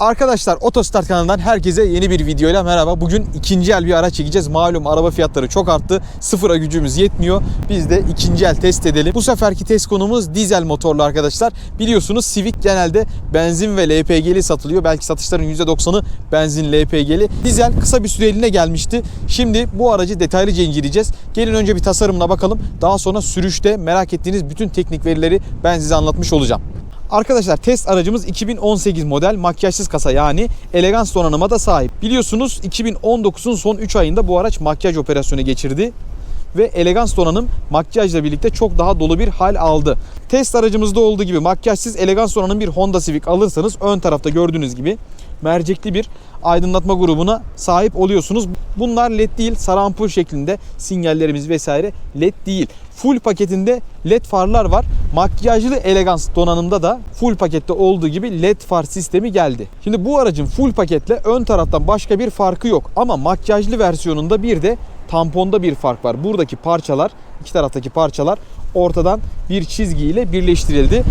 Arkadaşlar Otostart kanalından herkese yeni bir videoyla merhaba. Bugün ikinci el bir araç çekeceğiz. Malum araba fiyatları çok arttı. Sıfıra gücümüz yetmiyor. Biz de ikinci el test edelim. Bu seferki test konumuz dizel motorlu arkadaşlar. Biliyorsunuz Civic genelde benzin ve LPG'li satılıyor. Belki satışların %90'ı benzin LPG'li. Dizel kısa bir süreliğine gelmişti. Şimdi bu aracı detaylıca inceleyeceğiz. Gelin önce bir tasarımına bakalım. Daha sonra sürüşte merak ettiğiniz bütün teknik verileri ben size anlatmış olacağım. Arkadaşlar test aracımız 2018 model makyajsız kasa yani elegans donanıma da sahip. Biliyorsunuz 2019'un son 3 ayında bu araç makyaj operasyonu geçirdi ve elegans donanım makyajla birlikte çok daha dolu bir hal aldı. Test aracımızda olduğu gibi makyajsız elegans donanım bir Honda Civic alırsanız ön tarafta gördüğünüz gibi mercekli bir aydınlatma grubuna sahip oluyorsunuz. Bunlar led değil, sarı şeklinde sinyallerimiz vesaire led değil. Full paketinde led farlar var. Makyajlı elegans donanımda da full pakette olduğu gibi led far sistemi geldi. Şimdi bu aracın full paketle ön taraftan başka bir farkı yok. Ama makyajlı versiyonunda bir de tamponda bir fark var. Buradaki parçalar, iki taraftaki parçalar ortadan bir çizgiyle birleştirildi.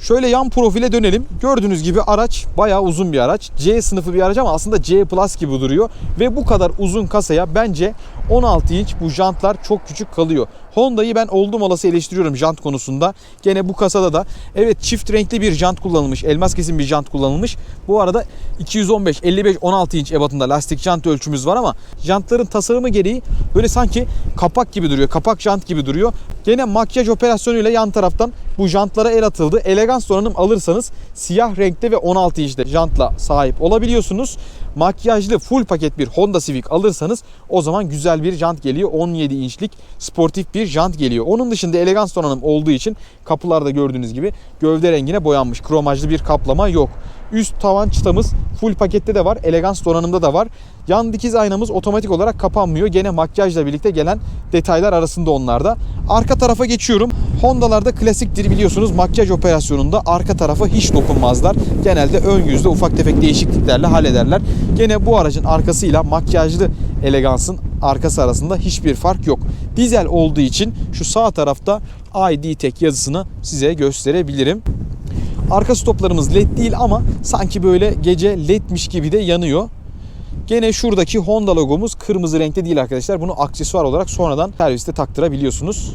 Şöyle yan profile dönelim. Gördüğünüz gibi araç bayağı uzun bir araç. C sınıfı bir araç ama aslında C Plus gibi duruyor. Ve bu kadar uzun kasaya bence 16 inç bu jantlar çok küçük kalıyor. Honda'yı ben oldum olası eleştiriyorum jant konusunda. Gene bu kasada da evet çift renkli bir jant kullanılmış. Elmas kesim bir jant kullanılmış. Bu arada 215, 55, 16 inç ebatında lastik jant ölçümüz var ama jantların tasarımı gereği böyle sanki kapak gibi duruyor. Kapak jant gibi duruyor. Gene makyaj operasyonuyla yan taraftan bu jantlara el atıldı. Elegans donanım alırsanız siyah renkte ve 16 inçte jantla sahip olabiliyorsunuz. Makyajlı full paket bir Honda Civic alırsanız o zaman güzel bir jant geliyor. 17 inçlik sportif bir jant geliyor. Onun dışında elegans donanım olduğu için kapılarda gördüğünüz gibi gövde rengine boyanmış. Kromajlı bir kaplama yok. Üst tavan çıtamız full pakette de var. Elegans donanımda da var. Yan dikiz aynamız otomatik olarak kapanmıyor. Gene makyajla birlikte gelen detaylar arasında onlarda. Arka tarafa geçiyorum. Honda'larda klasiktir biliyorsunuz makyaj operasyonunda arka tarafa hiç dokunmazlar. Genelde ön yüzde ufak tefek değişikliklerle hallederler. Gene bu aracın arkasıyla makyajlı elegansın arkası arasında hiçbir fark yok. Dizel olduğu için şu sağ tarafta ID Tech yazısını size gösterebilirim. Arka stoplarımız led değil ama sanki böyle gece ledmiş gibi de yanıyor. Gene şuradaki Honda logomuz kırmızı renkte değil arkadaşlar. Bunu aksesuar olarak sonradan serviste taktırabiliyorsunuz.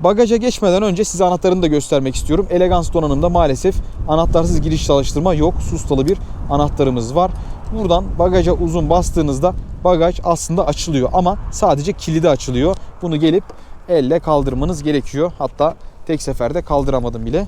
Bagaja geçmeden önce size anahtarını da göstermek istiyorum. Elegans donanımda maalesef anahtarsız giriş çalıştırma yok. Sustalı bir anahtarımız var. Buradan bagaja uzun bastığınızda bagaj aslında açılıyor ama sadece kilidi açılıyor. Bunu gelip elle kaldırmanız gerekiyor. Hatta tek seferde kaldıramadım bile.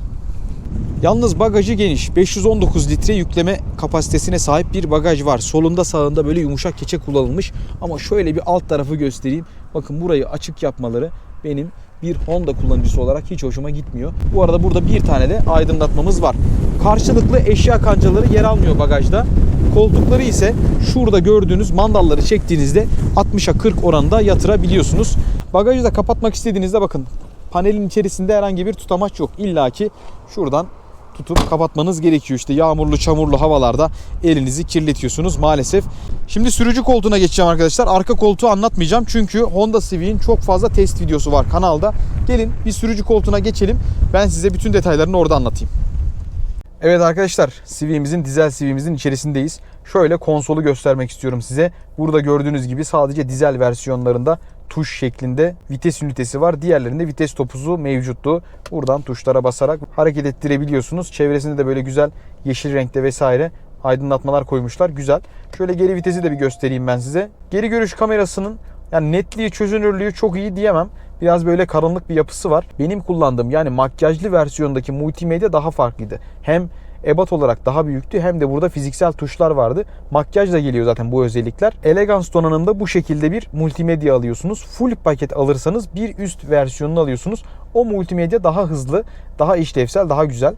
Yalnız bagajı geniş. 519 litre yükleme kapasitesine sahip bir bagaj var. Solunda sağında böyle yumuşak keçe kullanılmış. Ama şöyle bir alt tarafı göstereyim. Bakın burayı açık yapmaları benim bir Honda kullanıcısı olarak hiç hoşuma gitmiyor. Bu arada burada bir tane de aydınlatmamız var. Karşılıklı eşya kancaları yer almıyor bagajda. Koltukları ise şurada gördüğünüz mandalları çektiğinizde 60'a 40 oranında yatırabiliyorsunuz. Bagajı da kapatmak istediğinizde bakın panelin içerisinde herhangi bir tutamaç yok. İlla ki şuradan tutup kapatmanız gerekiyor. İşte yağmurlu, çamurlu havalarda elinizi kirletiyorsunuz maalesef. Şimdi sürücü koltuğuna geçeceğim arkadaşlar. Arka koltuğu anlatmayacağım çünkü Honda Civic'in çok fazla test videosu var kanalda. Gelin bir sürücü koltuğuna geçelim. Ben size bütün detaylarını orada anlatayım. Evet arkadaşlar Civic'imizin dizel Civic'imizin içerisindeyiz. Şöyle konsolu göstermek istiyorum size. Burada gördüğünüz gibi sadece dizel versiyonlarında tuş şeklinde vites ünitesi var. Diğerlerinde vites topuzu mevcuttu. Buradan tuşlara basarak hareket ettirebiliyorsunuz. Çevresinde de böyle güzel yeşil renkte vesaire aydınlatmalar koymuşlar. Güzel. Şöyle geri vitesi de bir göstereyim ben size. Geri görüş kamerasının yani netliği, çözünürlüğü çok iyi diyemem. Biraz böyle karanlık bir yapısı var. Benim kullandığım yani makyajlı versiyondaki multimedya daha farklıydı. Hem ebat olarak daha büyüktü hem de burada fiziksel tuşlar vardı. Makyajla geliyor zaten bu özellikler. Elegance donanımda bu şekilde bir multimedya alıyorsunuz. Full paket alırsanız bir üst versiyonunu alıyorsunuz. O multimedya daha hızlı, daha işlevsel, daha güzel.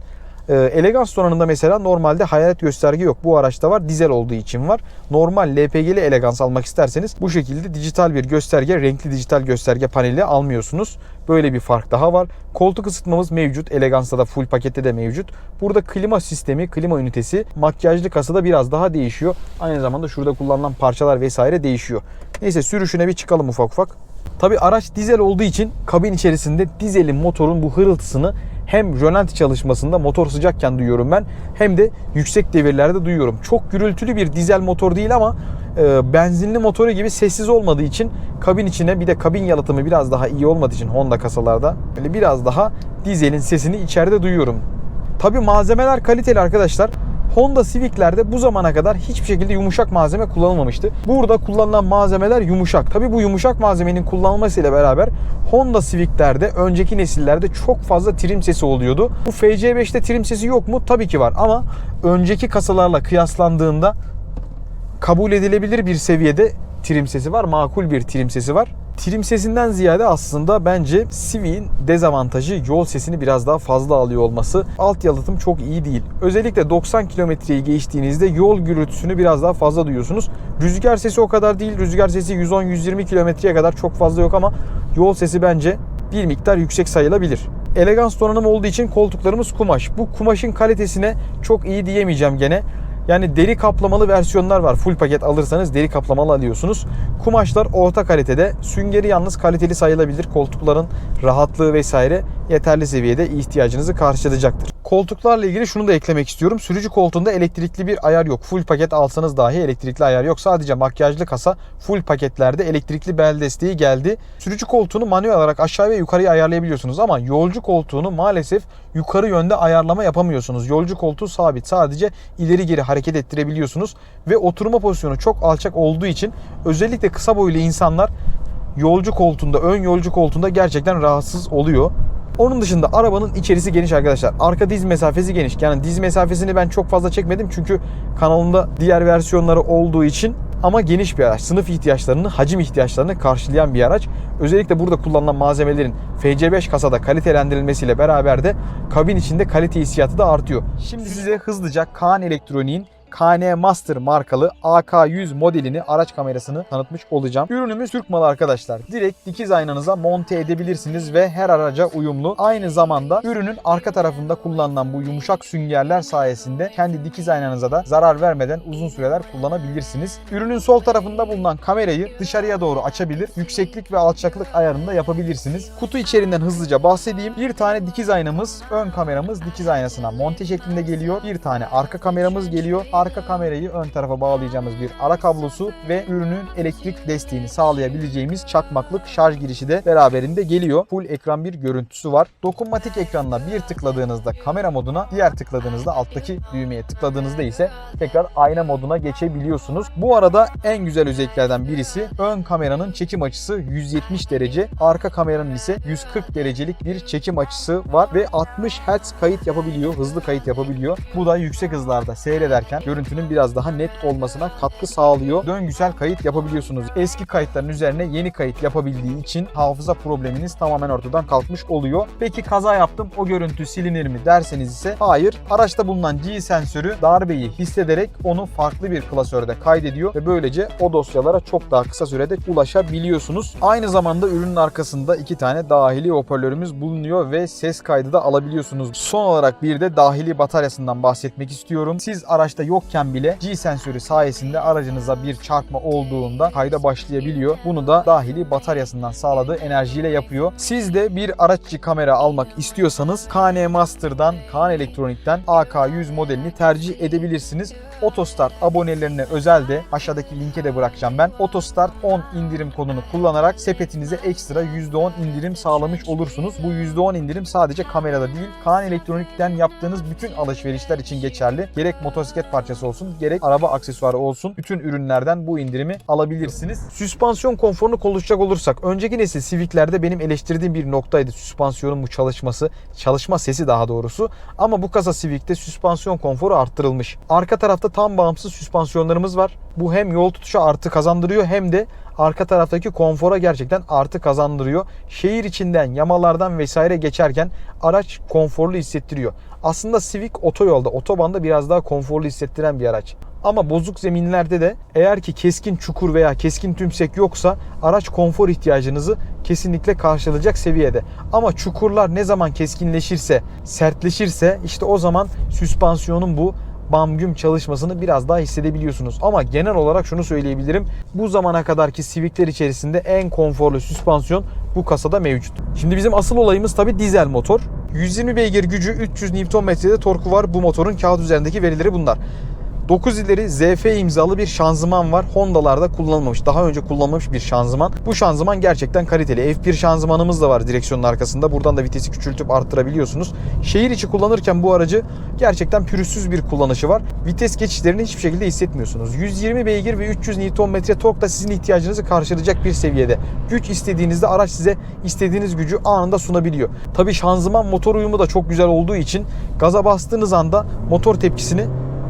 Ee, Elegance donanımda mesela normalde hayalet gösterge yok. Bu araçta var. Dizel olduğu için var. Normal LPG'li Elegance almak isterseniz bu şekilde dijital bir gösterge, renkli dijital gösterge paneli almıyorsunuz. Böyle bir fark daha var. Koltuk ısıtmamız mevcut. Elegance'da da full pakette de mevcut. Burada klima sistemi, klima ünitesi makyajlı kasada biraz daha değişiyor. Aynı zamanda şurada kullanılan parçalar vesaire değişiyor. Neyse sürüşüne bir çıkalım ufak ufak. Tabi araç dizel olduğu için kabin içerisinde dizelin motorun bu hırıltısını hem rölanti çalışmasında motor sıcakken duyuyorum ben hem de yüksek devirlerde duyuyorum. Çok gürültülü bir dizel motor değil ama e, benzinli motoru gibi sessiz olmadığı için kabin içine bir de kabin yalıtımı biraz daha iyi olmadığı için Honda kasalarda böyle biraz daha dizelin sesini içeride duyuyorum. Tabi malzemeler kaliteli arkadaşlar. Honda Civic'lerde bu zamana kadar hiçbir şekilde yumuşak malzeme kullanılmamıştı. Burada kullanılan malzemeler yumuşak. Tabi bu yumuşak malzemenin kullanılmasıyla beraber Honda Civic'lerde önceki nesillerde çok fazla trim sesi oluyordu. Bu FC5'te trim sesi yok mu? Tabii ki var ama önceki kasalarla kıyaslandığında kabul edilebilir bir seviyede trim sesi var. Makul bir trim sesi var. Trim sesinden ziyade aslında bence Civic'in dezavantajı yol sesini biraz daha fazla alıyor olması. Alt yalıtım çok iyi değil. Özellikle 90 kilometreyi geçtiğinizde yol gürültüsünü biraz daha fazla duyuyorsunuz. Rüzgar sesi o kadar değil. Rüzgar sesi 110-120 kilometreye kadar çok fazla yok ama yol sesi bence bir miktar yüksek sayılabilir. Elegans donanım olduğu için koltuklarımız kumaş. Bu kumaşın kalitesine çok iyi diyemeyeceğim gene. Yani deri kaplamalı versiyonlar var. Full paket alırsanız deri kaplamalı alıyorsunuz. Kumaşlar orta kalitede. Süngeri yalnız kaliteli sayılabilir. Koltukların rahatlığı vesaire yeterli seviyede ihtiyacınızı karşılayacaktır. Koltuklarla ilgili şunu da eklemek istiyorum. Sürücü koltuğunda elektrikli bir ayar yok. Full paket alsanız dahi elektrikli ayar yok. Sadece makyajlı kasa full paketlerde elektrikli bel desteği geldi. Sürücü koltuğunu manuel olarak aşağı ve yukarıya ayarlayabiliyorsunuz ama yolcu koltuğunu maalesef yukarı yönde ayarlama yapamıyorsunuz. Yolcu koltuğu sabit. Sadece ileri geri hareket ettirebiliyorsunuz ve oturma pozisyonu çok alçak olduğu için özellikle kısa boylu insanlar yolcu koltuğunda, ön yolcu koltuğunda gerçekten rahatsız oluyor. Onun dışında arabanın içerisi geniş arkadaşlar. Arka diz mesafesi geniş. Yani diz mesafesini ben çok fazla çekmedim çünkü kanalımda diğer versiyonları olduğu için ama geniş bir araç. Sınıf ihtiyaçlarını, hacim ihtiyaçlarını karşılayan bir araç. Özellikle burada kullanılan malzemelerin FC5 kasada kalitelendirilmesiyle beraber de kabin içinde kalite hissiyatı da artıyor. Şimdi size hızlıca Kaan Elektronik'in KN Master markalı AK100 modelini araç kamerasını tanıtmış olacağım. Ürünümüz Türk malı arkadaşlar. Direkt dikiz aynanıza monte edebilirsiniz ve her araca uyumlu. Aynı zamanda ürünün arka tarafında kullanılan bu yumuşak süngerler sayesinde kendi dikiz aynanıza da zarar vermeden uzun süreler kullanabilirsiniz. Ürünün sol tarafında bulunan kamerayı dışarıya doğru açabilir, yükseklik ve alçaklık ayarını da yapabilirsiniz. Kutu içeriğinden hızlıca bahsedeyim. Bir tane dikiz aynamız, ön kameramız dikiz aynasına monte şeklinde geliyor. Bir tane arka kameramız geliyor arka kamerayı ön tarafa bağlayacağımız bir ara kablosu ve ürünün elektrik desteğini sağlayabileceğimiz çakmaklık şarj girişi de beraberinde geliyor. Full ekran bir görüntüsü var. Dokunmatik ekranla bir tıkladığınızda kamera moduna, diğer tıkladığınızda alttaki düğmeye tıkladığınızda ise tekrar ayna moduna geçebiliyorsunuz. Bu arada en güzel özelliklerden birisi ön kameranın çekim açısı 170 derece, arka kameranın ise 140 derecelik bir çekim açısı var ve 60 Hz kayıt yapabiliyor, hızlı kayıt yapabiliyor. Bu da yüksek hızlarda seyrederken görüntünün biraz daha net olmasına katkı sağlıyor. Döngüsel kayıt yapabiliyorsunuz. Eski kayıtların üzerine yeni kayıt yapabildiği için hafıza probleminiz tamamen ortadan kalkmış oluyor. Peki kaza yaptım o görüntü silinir mi derseniz ise hayır. Araçta bulunan G sensörü darbeyi hissederek onu farklı bir klasörde kaydediyor ve böylece o dosyalara çok daha kısa sürede ulaşabiliyorsunuz. Aynı zamanda ürünün arkasında iki tane dahili hoparlörümüz bulunuyor ve ses kaydı da alabiliyorsunuz. Son olarak bir de dahili bataryasından bahsetmek istiyorum. Siz araçta yokken bile G sensörü sayesinde aracınıza bir çarpma olduğunda kayda başlayabiliyor. Bunu da dahili bataryasından sağladığı enerjiyle yapıyor. Siz de bir araççı kamera almak istiyorsanız KN Master'dan, Kaan Elektronik'ten AK100 modelini tercih edebilirsiniz. Otostart abonelerine özel de aşağıdaki linke de bırakacağım ben. Otostart 10 indirim kodunu kullanarak sepetinize ekstra %10 indirim sağlamış olursunuz. Bu %10 indirim sadece kamerada değil, Kaan Elektronik'ten yaptığınız bütün alışverişler için geçerli. Gerek motosiklet parçası olsun, gerek araba aksesuarı olsun. Bütün ürünlerden bu indirimi alabilirsiniz. Süspansiyon konforunu konuşacak olursak, önceki nesil Civic'lerde benim eleştirdiğim bir noktaydı süspansiyonun bu çalışması, çalışma sesi daha doğrusu. Ama bu kasa Civic'te süspansiyon konforu arttırılmış. Arka tarafta tam bağımsız süspansiyonlarımız var. Bu hem yol tutuşa artı kazandırıyor hem de arka taraftaki konfora gerçekten artı kazandırıyor. Şehir içinden, yamalardan vesaire geçerken araç konforlu hissettiriyor. Aslında Civic otoyolda, otobanda biraz daha konforlu hissettiren bir araç. Ama bozuk zeminlerde de eğer ki keskin çukur veya keskin tümsek yoksa araç konfor ihtiyacınızı kesinlikle karşılayacak seviyede. Ama çukurlar ne zaman keskinleşirse, sertleşirse işte o zaman süspansiyonun bu bam güm çalışmasını biraz daha hissedebiliyorsunuz. Ama genel olarak şunu söyleyebilirim. Bu zamana kadarki Civic'ler içerisinde en konforlu süspansiyon bu kasada mevcut. Şimdi bizim asıl olayımız tabi dizel motor. 120 beygir gücü 300 Nm'de torku var bu motorun kağıt üzerindeki verileri bunlar. 9 ileri ZF imzalı bir şanzıman var. Honda'larda kullanılmamış. Daha önce kullanılmamış bir şanzıman. Bu şanzıman gerçekten kaliteli. F1 şanzımanımız da var direksiyonun arkasında. Buradan da vitesi küçültüp arttırabiliyorsunuz. Şehir içi kullanırken bu aracı gerçekten pürüzsüz bir kullanışı var. Vites geçişlerini hiçbir şekilde hissetmiyorsunuz. 120 beygir ve 300 Nm tork da sizin ihtiyacınızı karşılayacak bir seviyede. Güç istediğinizde araç size istediğiniz gücü anında sunabiliyor. Tabi şanzıman motor uyumu da çok güzel olduğu için gaza bastığınız anda motor tepkisini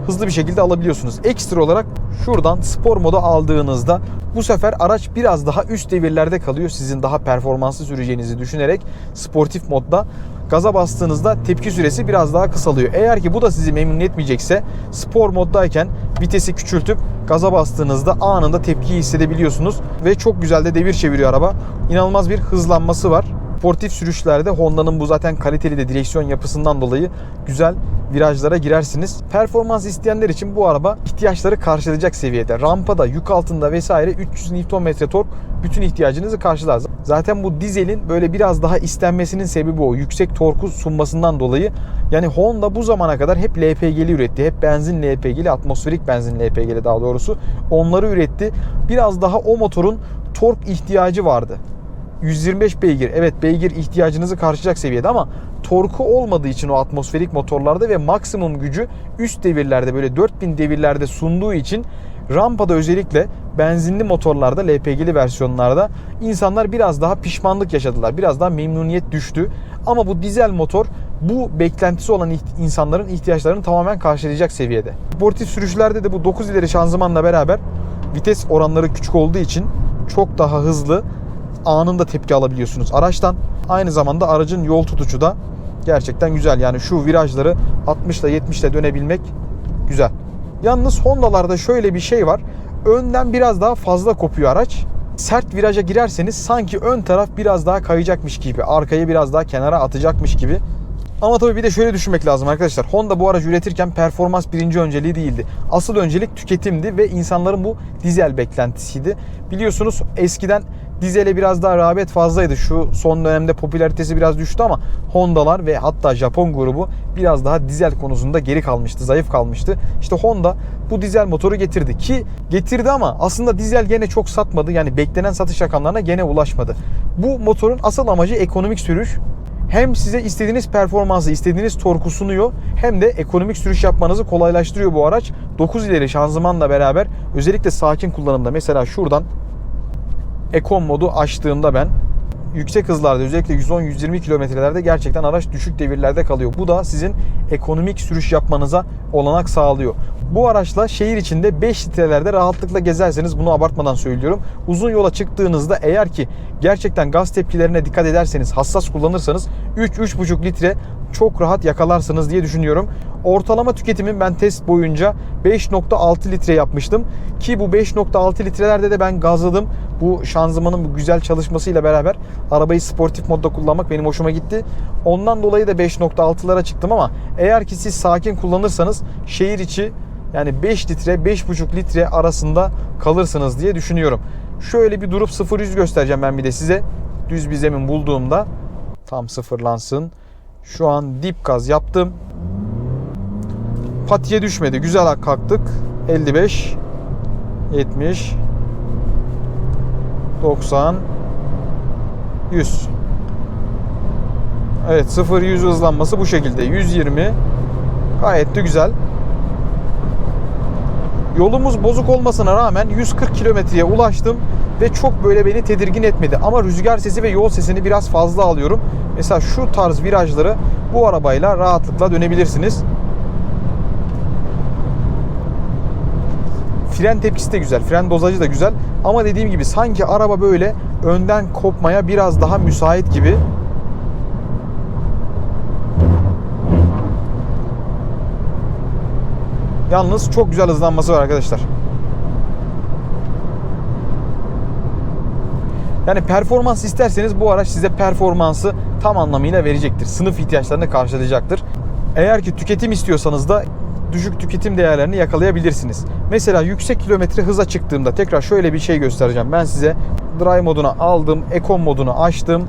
hızlı bir şekilde alabiliyorsunuz. Ekstra olarak şuradan spor moda aldığınızda bu sefer araç biraz daha üst devirlerde kalıyor. Sizin daha performanslı süreceğinizi düşünerek sportif modda gaza bastığınızda tepki süresi biraz daha kısalıyor. Eğer ki bu da sizi memnun etmeyecekse spor moddayken vitesi küçültüp gaza bastığınızda anında tepkiyi hissedebiliyorsunuz ve çok güzel de devir çeviriyor araba. İnanılmaz bir hızlanması var. Sportif sürüşlerde Honda'nın bu zaten kaliteli de direksiyon yapısından dolayı güzel virajlara girersiniz. Performans isteyenler için bu araba ihtiyaçları karşılayacak seviyede. Rampada, yük altında vesaire 300 Nm tork bütün ihtiyacınızı karşılar. Zaten bu dizelin böyle biraz daha istenmesinin sebebi o. Yüksek torku sunmasından dolayı. Yani Honda bu zamana kadar hep LPG'li üretti. Hep benzin LPG'li, atmosferik benzin LPG'li daha doğrusu. Onları üretti. Biraz daha o motorun tork ihtiyacı vardı. 125 beygir. Evet beygir ihtiyacınızı karşılayacak seviyede ama torku olmadığı için o atmosferik motorlarda ve maksimum gücü üst devirlerde böyle 4000 devirlerde sunduğu için rampada özellikle benzinli motorlarda LPG'li versiyonlarda insanlar biraz daha pişmanlık yaşadılar. Biraz daha memnuniyet düştü. Ama bu dizel motor bu beklentisi olan insanların ihtiyaçlarını tamamen karşılayacak seviyede. Sportif sürüşlerde de bu 9 ileri şanzımanla beraber vites oranları küçük olduğu için çok daha hızlı anında tepki alabiliyorsunuz araçtan. Aynı zamanda aracın yol tutucu da gerçekten güzel. Yani şu virajları 60 ile 70 ile dönebilmek güzel. Yalnız Honda'larda şöyle bir şey var. Önden biraz daha fazla kopuyor araç. Sert viraja girerseniz sanki ön taraf biraz daha kayacakmış gibi, arkayı biraz daha kenara atacakmış gibi. Ama tabii bir de şöyle düşünmek lazım arkadaşlar. Honda bu aracı üretirken performans birinci önceliği değildi. Asıl öncelik tüketimdi ve insanların bu dizel beklentisiydi. Biliyorsunuz eskiden dizele biraz daha rağbet fazlaydı. Şu son dönemde popülaritesi biraz düştü ama Honda'lar ve hatta Japon grubu biraz daha dizel konusunda geri kalmıştı, zayıf kalmıştı. İşte Honda bu dizel motoru getirdi ki getirdi ama aslında dizel gene çok satmadı. Yani beklenen satış rakamlarına gene ulaşmadı. Bu motorun asıl amacı ekonomik sürüş hem size istediğiniz performansı, istediğiniz torku sunuyor hem de ekonomik sürüş yapmanızı kolaylaştırıyor bu araç. 9 ileri şanzımanla beraber özellikle sakin kullanımda mesela şuradan Econ modu açtığımda ben yüksek hızlarda özellikle 110-120 kilometrelerde gerçekten araç düşük devirlerde kalıyor. Bu da sizin ekonomik sürüş yapmanıza olanak sağlıyor. Bu araçla şehir içinde 5 litrelerde rahatlıkla gezerseniz bunu abartmadan söylüyorum. Uzun yola çıktığınızda eğer ki gerçekten gaz tepkilerine dikkat ederseniz, hassas kullanırsanız 3-3,5 litre çok rahat yakalarsınız diye düşünüyorum. Ortalama tüketimim ben test boyunca 5.6 litre yapmıştım. Ki bu 5.6 litrelerde de ben gazladım. Bu şanzımanın bu güzel çalışmasıyla beraber arabayı sportif modda kullanmak benim hoşuma gitti. Ondan dolayı da 5.6'lara çıktım ama eğer ki siz sakin kullanırsanız şehir içi yani 5 litre 5.5 litre arasında kalırsınız diye düşünüyorum. Şöyle bir durup 0-100 göstereceğim ben bir de size. Düz bir zemin bulduğumda tam sıfırlansın. Şu an dip gaz yaptım. Patiye düşmedi. Güzel kalktık. 55 70 90 100 Evet 0-100 hızlanması bu şekilde. 120 gayet de güzel. Yolumuz bozuk olmasına rağmen 140 kilometreye ulaştım ve çok böyle beni tedirgin etmedi. Ama rüzgar sesi ve yol sesini biraz fazla alıyorum. Mesela şu tarz virajları bu arabayla rahatlıkla dönebilirsiniz. Fren tepkisi de güzel, fren dozajı da güzel. Ama dediğim gibi sanki araba böyle önden kopmaya biraz daha müsait gibi. Yalnız çok güzel hızlanması var arkadaşlar. Yani performans isterseniz bu araç size performansı tam anlamıyla verecektir. Sınıf ihtiyaçlarını karşılayacaktır. Eğer ki tüketim istiyorsanız da düşük tüketim değerlerini yakalayabilirsiniz. Mesela yüksek kilometre hıza çıktığımda tekrar şöyle bir şey göstereceğim. Ben size Drive moduna aldım, Econ modunu açtım.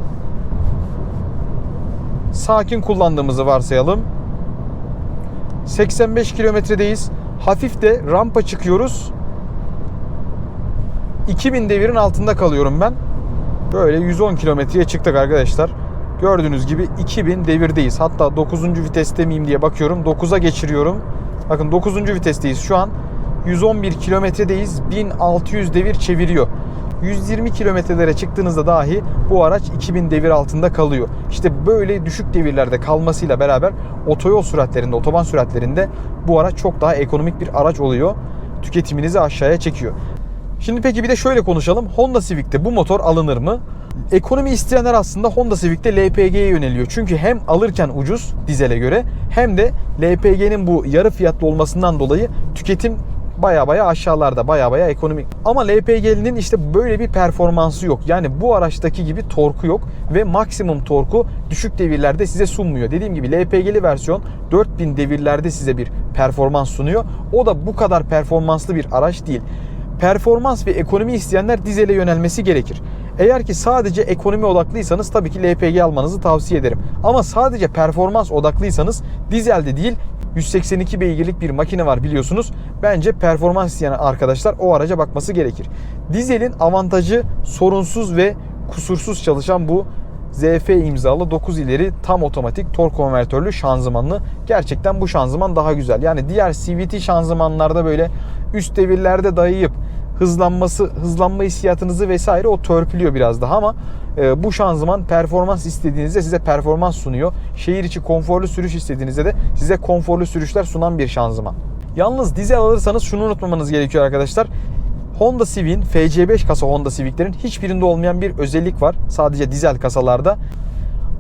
sakin kullandığımızı varsayalım. 85 kilometredeyiz. Hafif de rampa çıkıyoruz. 2000 devirin altında kalıyorum ben. Böyle 110 kilometreye çıktık arkadaşlar. Gördüğünüz gibi 2000 devirdeyiz. Hatta 9. viteste miyim diye bakıyorum. 9'a geçiriyorum. Bakın 9. vitesteyiz şu an. 111 kilometredeyiz. 1600 devir çeviriyor. 120 kilometrelere çıktığınızda dahi bu araç 2000 devir altında kalıyor. İşte böyle düşük devirlerde kalmasıyla beraber otoyol süratlerinde, otoban süratlerinde bu araç çok daha ekonomik bir araç oluyor. Tüketiminizi aşağıya çekiyor. Şimdi peki bir de şöyle konuşalım. Honda Civic'te bu motor alınır mı? Ekonomi isteyenler aslında Honda Civic'te LPG'ye yöneliyor. Çünkü hem alırken ucuz dizele göre hem de LPG'nin bu yarı fiyatlı olmasından dolayı tüketim baya baya aşağılarda baya baya ekonomik. Ama LPG'nin işte böyle bir performansı yok. Yani bu araçtaki gibi torku yok ve maksimum torku düşük devirlerde size sunmuyor. Dediğim gibi LPG'li versiyon 4000 devirlerde size bir performans sunuyor. O da bu kadar performanslı bir araç değil performans ve ekonomi isteyenler dizele yönelmesi gerekir. Eğer ki sadece ekonomi odaklıysanız tabii ki LPG almanızı tavsiye ederim. Ama sadece performans odaklıysanız dizelde değil 182 beygirlik bir makine var biliyorsunuz. Bence performans isteyen arkadaşlar o araca bakması gerekir. Dizelin avantajı sorunsuz ve kusursuz çalışan bu ZF imzalı 9 ileri tam otomatik tork konvertörlü şanzımanlı. Gerçekten bu şanzıman daha güzel. Yani diğer CVT şanzımanlarda böyle üst devirlerde dayayıp hızlanması, hızlanma hissiyatınızı vesaire o törpülüyor biraz daha ama e, bu şanzıman performans istediğinizde size performans sunuyor. Şehir içi konforlu sürüş istediğinizde de size konforlu sürüşler sunan bir şanzıman. Yalnız dizel alırsanız şunu unutmamanız gerekiyor arkadaşlar. Honda Civic'in FC5 kasa Honda Civic'lerin hiçbirinde olmayan bir özellik var. Sadece dizel kasalarda.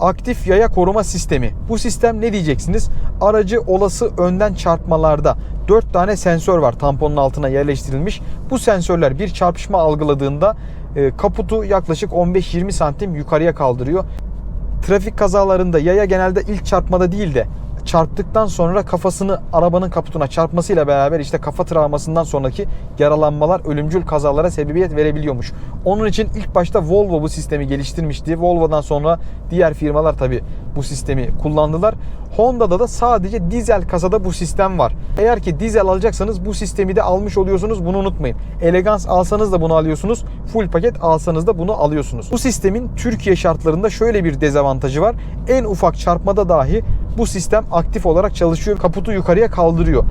Aktif yaya koruma sistemi. Bu sistem ne diyeceksiniz? Aracı olası önden çarpmalarda 4 tane sensör var tamponun altına yerleştirilmiş. Bu sensörler bir çarpışma algıladığında e, kaputu yaklaşık 15-20 santim yukarıya kaldırıyor. Trafik kazalarında yaya genelde ilk çarpmada değil de çarptıktan sonra kafasını arabanın kaputuna çarpmasıyla beraber işte kafa travmasından sonraki yaralanmalar ölümcül kazalara sebebiyet verebiliyormuş. Onun için ilk başta Volvo bu sistemi geliştirmişti. Volvo'dan sonra diğer firmalar tabi bu sistemi kullandılar. Honda'da da sadece dizel kasada bu sistem var. Eğer ki dizel alacaksanız bu sistemi de almış oluyorsunuz. Bunu unutmayın. Elegans alsanız da bunu alıyorsunuz. Full paket alsanız da bunu alıyorsunuz. Bu sistemin Türkiye şartlarında şöyle bir dezavantajı var. En ufak çarpmada dahi bu sistem aktif olarak çalışıyor. Kaputu yukarıya kaldırıyor.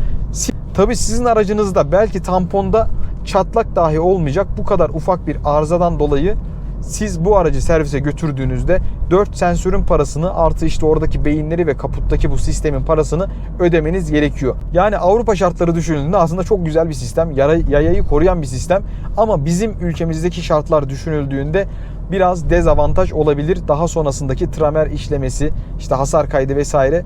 Tabi sizin aracınızda belki tamponda çatlak dahi olmayacak. Bu kadar ufak bir arızadan dolayı siz bu aracı servise götürdüğünüzde 4 sensörün parasını artı işte oradaki beyinleri ve kaputtaki bu sistemin parasını ödemeniz gerekiyor. Yani Avrupa şartları düşünüldüğünde aslında çok güzel bir sistem. Yayayı koruyan bir sistem. Ama bizim ülkemizdeki şartlar düşünüldüğünde biraz dezavantaj olabilir. Daha sonrasındaki tramer işlemesi, işte hasar kaydı vesaire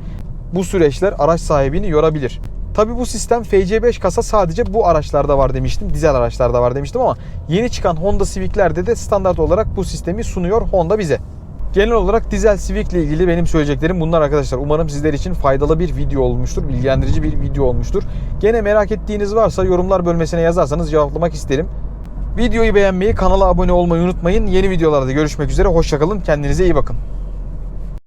bu süreçler araç sahibini yorabilir. Tabi bu sistem FC5 kasa sadece bu araçlarda var demiştim. Dizel araçlarda var demiştim ama yeni çıkan Honda Civic'lerde de standart olarak bu sistemi sunuyor Honda bize. Genel olarak dizel Civic ile ilgili benim söyleyeceklerim bunlar arkadaşlar. Umarım sizler için faydalı bir video olmuştur. Bilgilendirici bir video olmuştur. Gene merak ettiğiniz varsa yorumlar bölmesine yazarsanız cevaplamak isterim. Videoyu beğenmeyi, kanala abone olmayı unutmayın. Yeni videolarda görüşmek üzere. Hoşçakalın. Kendinize iyi bakın.